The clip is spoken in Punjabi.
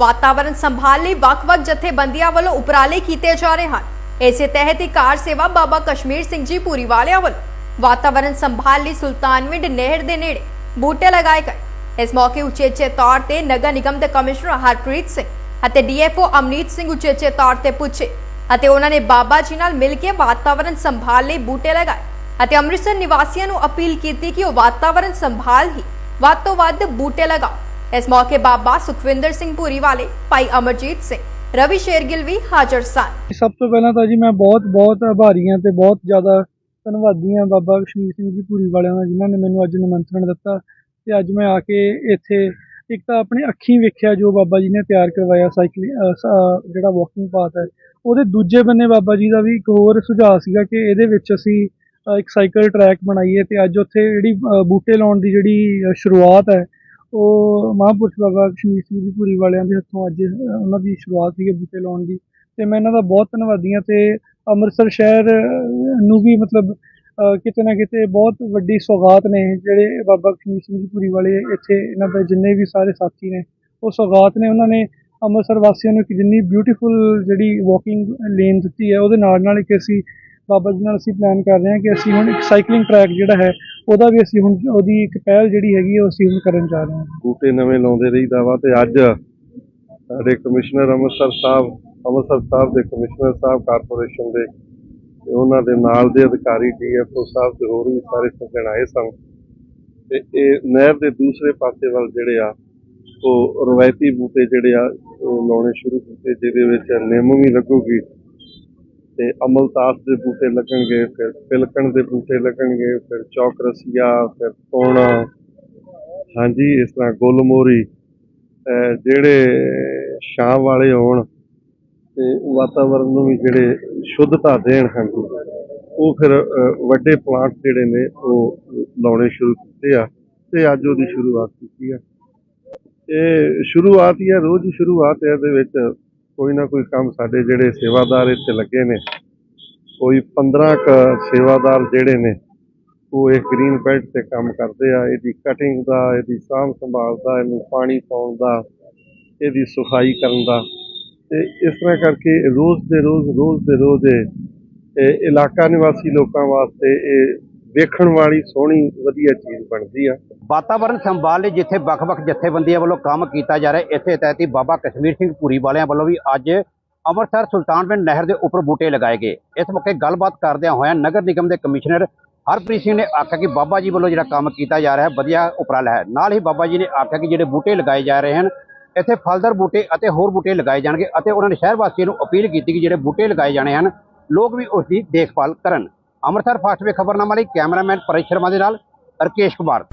ਵਾਤਾਵਰਣ ਸੰਭਾਲ ਲਈ ਵੱਖ-ਵੱਖ ਜਥੇਬੰਦੀਆਂ ਵੱਲੋਂ ਉਪਰਾਲੇ ਕੀਤੇ ਜਾ ਰਹੇ ਹਨ। ਇਸੇ ਤਹਿਤ ਹੀ ਕਾਰ ਸੇਵਾ ਬਾਬਾ ਕਸ਼ਮੀਰ ਸਿੰਘ ਜੀ ਪੂਰੀ ਵਾਲਿਆਂ ਵੱਲੋਂ ਵਾਤਾਵਰਣ ਸੰਭਾਲ ਲਈ ਸੁਲਤਾਨਵਿੰਡ ਨਹਿਰ ਦੇ ਨੇੜੇ ਬੂਟੇ ਲਗਾਏ ਗਏ। ਇਸ ਮੌਕੇ ਉਚੇਚੇ ਤੌਰ ਤੇ ਨਗਰ ਨਿਗਮ ਦੇ ਕਮਿਸ਼ਨਰ ਹਰਪ੍ਰੀਤ ਸਿੰਘ ਅਤੇ ਡੀਐਫਓ ਅਮਨੀਤ ਸਿੰਘ ਉਚੇਚੇ ਤੌਰ ਤੇ ਪੁੱਛੇ ਅਤੇ ਉਹਨਾਂ ਨੇ ਬਾਬਾ ਜੀ ਨਾਲ ਮਿਲ ਕੇ ਵਾਤਾਵਰਣ ਸੰਭਾਲ ਲਈ ਬੂਟੇ ਲਗਾਏ ਅਤੇ ਅੰਮ੍ਰਿਤਸਰ ਨਿਵਾਸੀਆਂ ਨੂੰ ਅਪੀਲ ਕੀਤੀ ਕਿ ਉਹ ਵਾਤਾਵਰਣ ਸੰਭਾਲ ਹੀ ਵੱਧ ਤੋਂ ਵੱਧ ਬੂਟੇ ਲਗਾਓ। ਇਸ ਮੌਕੇ ਬਾਬਾ ਸੁਖਵਿੰਦਰ ਸਿੰਘ ਭੂਰੀ ਵਾਲੇ ਭਾਈ ਅਮਰਜੀਤ ਸਿੰਘ, ਰਵੀ ਸ਼ੇਰਗਿੱਲ ਵੀ ਹਾਜ਼ਰ ਸਨ। ਸਭ ਤੋਂ ਪਹਿਲਾਂ ਤਾਂ ਜੀ ਮੈਂ ਬਹੁਤ ਬਹੁਤ ਆਭਾਰੀ ਹਾਂ ਤੇ ਬਹੁਤ ਜ਼ਿਆਦਾ ਧੰਨਵਾਦੀ ਹਾਂ ਬਾਬਾ ਕਸ਼ਮੀਰ ਸਿੰਘ ਜੀ ਭੂਰੀ ਵਾਲਿਆਂ ਦਾ, ਜਿਨ੍ਹਾਂ ਨੇ ਮੈਨੂੰ ਅੱਜ ਨਿਮੰਤਰਣ ਦਿੱਤਾ ਤੇ ਅੱਜ ਮੈਂ ਆ ਕੇ ਇੱਥੇ ਇੱਕ ਤਾਂ ਆਪਣੇ ਅੱਖੀਂ ਵੇਖਿਆ ਜੋ ਬਾਬਾ ਜੀ ਨੇ ਤਿਆਰ ਕਰਵਾਇਆ ਸਾਈਕਲ ਜਿਹੜਾ ਵਾਕਿੰਗ ਪਾਥ ਹੈ। ਉਹਦੇ ਦੂਜੇ ਬੰਨੇ ਬਾਬਾ ਜੀ ਦਾ ਵੀ ਇੱਕ ਹੋਰ ਸੁਝਾਅ ਸੀਗਾ ਕਿ ਇਹਦੇ ਵਿੱਚ ਅਸੀਂ ਇੱਕ ਸਾਈਕਲ ਟਰੈਕ ਬਣਾਈਏ ਤੇ ਅੱਜ ਉੱਥੇ ਜਿਹੜੀ ਬੂਟੇ ਲਾਉਣ ਦੀ ਜਿਹੜੀ ਸ਼ੁਰੂਆਤ ਹੈ ਉਹ ਮਹਾਂਪੁਰਸ਼ ਬਾਬਾ ਕਸ਼ਮੀਰ ਸਿੰਘ ਜੀ ਪੂਰੀ ਵਾਲਿਆਂ ਦੇ ਹੱਥੋਂ ਅੱਜ ਉਹਨਾਂ ਦੀ ਸ਼ੁਰੂਆਤ ਸੀਗੀ ਬੂਟੇ ਲਾਉਣ ਦੀ। ਤੇ ਮੈਂ ਇਹਨਾਂ ਦਾ ਬਹੁਤ ਧੰਨਵਾਦੀ ਹਾਂ ਤੇ ਅੰਮ੍ਰਿਤਸਰ ਸ਼ਹਿਰ ਨੂੰ ਵੀ ਮਤਲਬ ਕਿਤੇ ਨਾ ਕਿਤੇ ਬਹੁਤ ਵੱਡੀ ਸੌਗਾਤ ਨੇ ਜਿਹੜੇ ਬਾਬਾ ਕਸ਼ਮੀਰ ਸਿੰਘ ਜੀ ਪੂਰੀ ਵਾਲੇ ਇੱਥੇ ਇਹਨਾਂ ਦੇ ਜਿੰਨੇ ਵੀ ਸਾਰੇ ਸਾਥੀ ਨੇ, ਉਹ ਸੌਗਾਤ ਨੇ। ਉਹਨਾਂ ਨੇ ਅੰਮ੍ਰਿਤਸਰ ਵਾਸੀਆਂ ਨੂੰ ਇੱਕ ਜਿੰਨੀ ਬਿਊਟੀਫੁਲ ਜਿਹੜੀ ਵਾਕਿੰਗ ਲੇਨ ਦਿੱਤੀ ਹੈ, ਉਹਦੇ ਨਾਲ ਨਾਲ ਇੱਕ ਅਸੀਂ ਬਾਬਾ ਜੀ ਨਾਲ ਅਸੀਂ ਪਲਾਨ ਕਰ ਰਹੇ ਹਾਂ ਕਿ ਅਸੀਂ ਹੁਣ ਇੱਕ ਸਾਈਕਲਿੰਗ ਟਰੈਕ ਜਿਹੜਾ ਹੈ ਉਹਦਾ ਵੀ ਅਸੀਂ ਹੁਣ ਉਹਦੀ ਇੱਕ ਪਹਿਲ ਜਿਹੜੀ ਹੈਗੀ ਉਹ ਅਸੀਂ ਹੁਣ ਕਰਨ ਜਾ ਰਹੇ ਹਾਂ। ਬੂਟੇ ਨਵੇਂ ਲਾਉਂਦੇ ਰਹੀਦਾ ਵਾ ਤੇ ਅੱਜ ਸਾਡੇ ਕਮਿਸ਼ਨਰ ਅੰਮ੍ਰਿਤਸਰ ਸਾਹਿਬ ਅੰਮ੍ਰਿਤਸਰ ਸਾਹਿਬ ਦੇ ਕਮਿਸ਼ਨਰ ਸਾਹਿਬ ਕਾਰਪੋਰੇਸ਼ਨ ਦੇ ਤੇ ਉਹਨਾਂ ਦੇ ਨਾਲ ਦੇ ਅਧਿਕਾਰੀ ਡੀਐਫਓ ਸਾਹਿਬ ਤੇ ਹੋਰ ਵੀ ਸਾਰੇ ਸੱਜਣ ਆਏ ਸਨ। ਤੇ ਇਹ ਨਹਿਰ ਦੇ ਦੂਸਰੇ ਪਾਸੇ ਵੱਲ ਜਿਹੜੇ ਆ, ਉਹ ਰਵਾਇਤੀ ਬੂਟੇ ਜਿਹੜੇ ਆ, ਉਹ ਲਾਉਣੇ ਸ਼ੁਰੂ ਕੀਤੇ, ਜਿਹਦੇ ਵਿੱਚ ਨਿੰਮ ਵੀ ਲੱਗੂਗੀ। ਤੇ ਅਮਲਤਾਸ ਦੇ ਬੂਟੇ ਲੱਗਣਗੇ, ਫਿਰ ਪਿਲਕਣ ਦੇ ਬੂਟੇ ਲੱਗਣਗੇ, ਫਿਰ ਚੌਕਰਸੀਆ ਫਿਰ ਪੌਣਾ। ਹਾਂਜੀ, ਇਸ ਤਰ੍ਹਾਂ ਗੁੱਲਮੋਰੀ। ਅਹ ਜਿਹੜੇ ਛਾਂ ਵਾਲੇ ਹੋਣ ਤੇ ਵਾਤਾਵਰਨ ਨੂੰ ਵੀ ਜਿਹੜੇ ਸ਼ੁੱਧਤਾ ਦੇਣ, ਹਾਂਜੀ। ਉਹ ਫਿਰ ਵੱਡੇ ਪਲਾਂਟ ਜਿਹੜੇ ਨੇ, ਉਹ ਲਾਉਣੇ ਸ਼ੁਰੂ ਕੀਤੇ ਆ ਤੇ ਅੱਜ ਉਹਦੀ ਸ਼ੁਰੂਆਤ ਕੀਤੀ ਆ। ਇਹ ਸ਼ੁਰੂਆਤ ਹੀ ਆ, ਰੋਜ਼ ਸ਼ੁਰੂਆਤ ਹੈ ਇਹਦੇ ਵਿੱਚ। ਕੋਈ ਨਾ ਕੋਈ ਕੰਮ ਸਾਡੇ ਜਿਹੜੇ ਸੇਵਾਦਾਰ ਇੱਥੇ ਲੱਗੇ ਨੇ, ਕੋਈ 15 ਕ ਸੇਵਾਦਾਰ ਜਿਹੜੇ ਨੇ, ਉਹ ਇਹ ਗ੍ਰੀਨ ਬੈਲਟ ਤੇ ਕੰਮ ਕਰਦੇ ਆ, ਇਹਦੀ ਕਟਿੰਗ ਦਾ, ਇਹਦੀ ਸਾਂਭ ਸੰਭਾਲ ਦਾ, ਇਹਨੂੰ ਪਾਣੀ ਪਾਉਣ ਦਾ, ਇਹਦੀ ਸਫ਼ਾਈ ਕਰਨ ਦਾ। ਤੇ ਇਸ ਤਰ੍ਹਾਂ ਕਰਕੇ ਰੋਜ਼ ਦੇ ਰੋਜ਼ ਰੋਜ਼ ਦੇ ਰੋਜ਼ ਇਹ ਇਲਾਕਾ ਨਿਵਾਸੀ ਲੋਕਾਂ ਵਾਸਤੇ ਇਹ ਦੇਖਣ ਵਾਲੀ ਸੋਹਣੀ, ਵਧੀਆ ਚੀਜ਼ ਬਣਦੀ ਆ। ਵਾਤਾਵਰਣ ਸੰਭਾਲ ਲਈ ਜਿੱਥੇ ਵੱਖ-ਵੱਖ ਜਥੇਬੰਦੀਆਂ ਵੱਲੋਂ ਕੰਮ ਕੀਤਾ ਜਾ ਰਿਹਾ ਇਸੇ ਤਹਿਤ ਹੀ ਬਾਬਾ ਕਸ਼ਮੀਰ ਸਿੰਘ ਪੂਰੀ ਵਾਲਿਆਂ ਵੱਲੋਂ ਵੀ ਅੱਜ ਅੰਮ੍ਰਿਤਸਰ ਸੁਲਤਾਨਪੁਰ ਨਹਿਰ ਦੇ ਉੱਪਰ ਬੂਟੇ ਲਗਾਏ ਗਏ। ਇਸ ਮੌਕੇ ਗੱਲਬਾਤ ਕਰਦਿਆਂ ਹੋਇਆਂ ਨਗਰ ਨਿਗਮ ਦੇ ਕਮਿਸ਼ਨਰ ਹਰਪ੍ਰੀਤ ਸਿੰਘ ਨੇ ਆਖਿਆ ਕਿ ਬਾਬਾ ਜੀ ਵੱਲੋਂ ਜਿਹੜਾ ਕੰਮ ਕੀਤਾ ਜਾ ਰਿਹਾ ਹੈ ਵਧੀਆ ਉਪਰਾਲਾ ਹੈ। ਨਾਲ ਹੀ ਬਾਬਾ ਜੀ ਨੇ ਆਖਿਆ ਕਿ ਜਿਹੜੇ ਬੂਟੇ ਲਗਾਏ ਜਾ ਰਹੇ ਹਨ, ਇੱਥੇ ਫਲਦਾਰ ਬੂਟੇ ਅਤੇ ਹੋਰ ਬੂਟੇ ਲਗਾਏ ਜਾਣਗੇ ਅਤੇ ਉਹਨਾਂ ਨੇ ਸ਼ਹਿਰ ਵਾਸੀਆਂ ਨੂੰ ਅਪੀਲ ਕੀਤੀ ਕਿ ਜਿਹੜੇ ਬੂਟੇ ਲਗਾਏ ਜਾਣੇ ਹਨ, ਲੋਕ ਵੀ ਉਸ ਦੀ ਦੇਖਭਾਲ ਕਰਨ। ਅੰਮ੍ਰਿਤਸਰ ਫਾਸਟਵੇ ਖਬਰਨਾਮਾ ਲਈ ਕੈਮਰਾਮੈਨ ਪਰੇਸ਼ ਸ਼ਰਮਾ ਦੇ ਨਾਲ ਰਕੇਸ਼ ਕੁਮਾਰ।